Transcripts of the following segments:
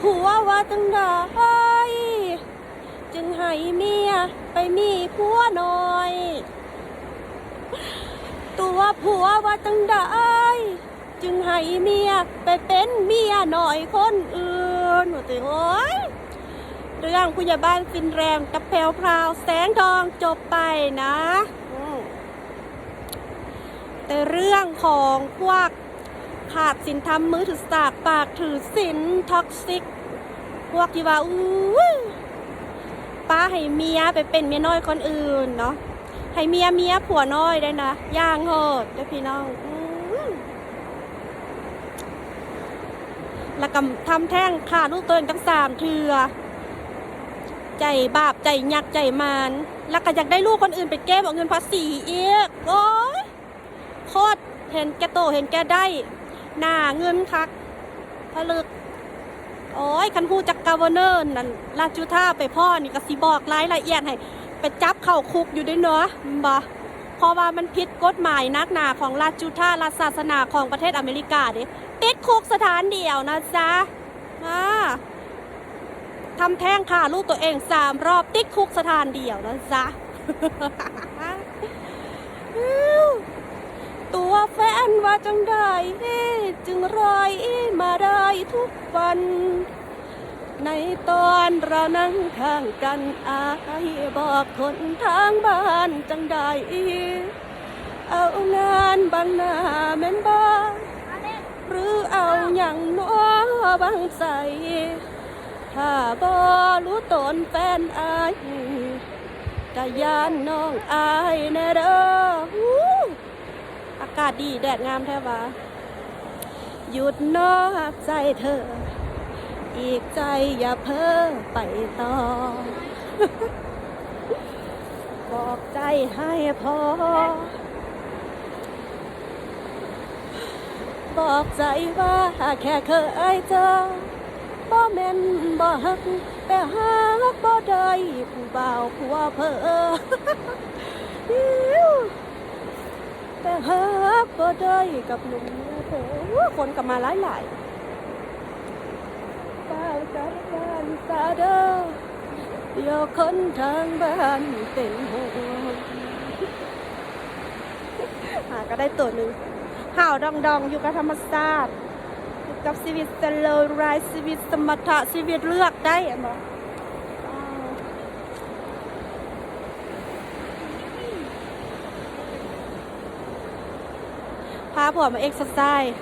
ผัวว่าจังไดจึงให้เมียไปมีผัวหน่อย ตัวผัวว่าจังไดจึงให้เมียไปเป็นเมียหน่อยคนอื่นโอ้ติโอ้ยเรื่องผู้ใหญ่บ้านฟินแรมกับแพรวพราวแสงทองจบไปนะ แต่เรื่องของพวก ขาดสินธรรมมือถือสากปากถือสินท็อกซิก พวกที่ว่าอู้ป้าให้เมียไปเป็นเมียน้อยคนอื่นเนาะให้เมียเมียผัวน้อยได้นะย่างโหดเด้อพี่น้องอแล้วก็ทำแท่งขาลูกตัวเองตั้งสามเถือใจบาปใจยักใจมารแล้วก็อยากได้ลูกคนอื่นไปแก้บอกเงินภาษีอีกโอ้ยโคตรเห็นแกโตเห็นแกได้ หน้าเงินคักผลึก โอ้ยคันฮู้จักกาวเนอร์นั่นราชูท่าไปพ่อนี่ก็สิบอกรายละเอียดให้ไปจับเข้าคุกอยู่ด้วยเนาะบ่เพราะว่ามันผิดกฎหมายนักหนาของราชูท่ารัศาสนาของประเทศอเมริกาเด้ติดคุกสถานเดียวนะจ๊ะมาทำแท้งค่ะลูกตัวเองสามรอบติดคุกสถานเดียวนะจ๊ะ ตัวแฟนว่าจังได้จึงรอยมาได้ทุกวัน ในตอนเรานั่งข้างกันอายบอกคนทางบ้านจังได้เอางานบางหน้าแม่นบ้าหรือเอาอย่างน้อบางใส ถ้าบ่รู้ตนแฟนอายกะยานน้องอายแน่เด้อากาศดีแดดงามแท้วะหยุดนอกใจเธอ อีกใจอย่าเพ้อไปต่อบอกใจให้พอ บอกใจว่าแค่เคยเจอบ่แม่นบ่ฮักแต่ฮักบ่ได้ผู้บ่าวผัวเพออิ๊วแต่ฮัก ก็ได้กับหนุ่มเธอคนกลับมาหลายหลายป้าสารบ้านสาเดอเดี๋ยวคนทางบ้านเป็นห่วงหาก็ได้ตัวหนึ่งห่าวดองดองอยู่กับธรรมชาติกับชีวิตสโลว์ไรชีวิตสมถะชีวิตเลือกได้อะมออ้ พาผัวมาเอ็กซ์ไซส์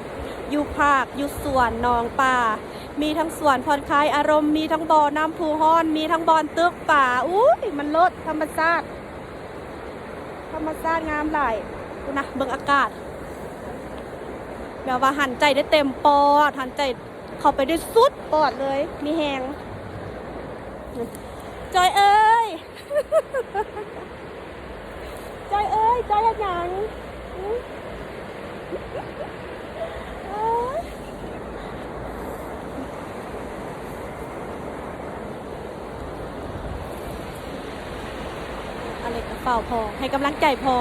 อยู่ภาคอยู่สวนหนองป่า มีทั้งสวนผ่อนคลายอารมณ์ มีทั้งบ่อน้ำพูห้อน มีทั้งบอนตึกป่า อุ้ยมันลดธรรมชาติ ธรรมชาติงามหลายดูนะเบิ่งอากาศ แบบว่าหันใจได้เต็มปอด หันใจเข้าไปได้สุดปอดเลย มีแหงจอยเอ้ย จอยเอ้ย จอยเฮ็ดหยัง อะไรก็เปล่าพอ ให้กำลังใจพอ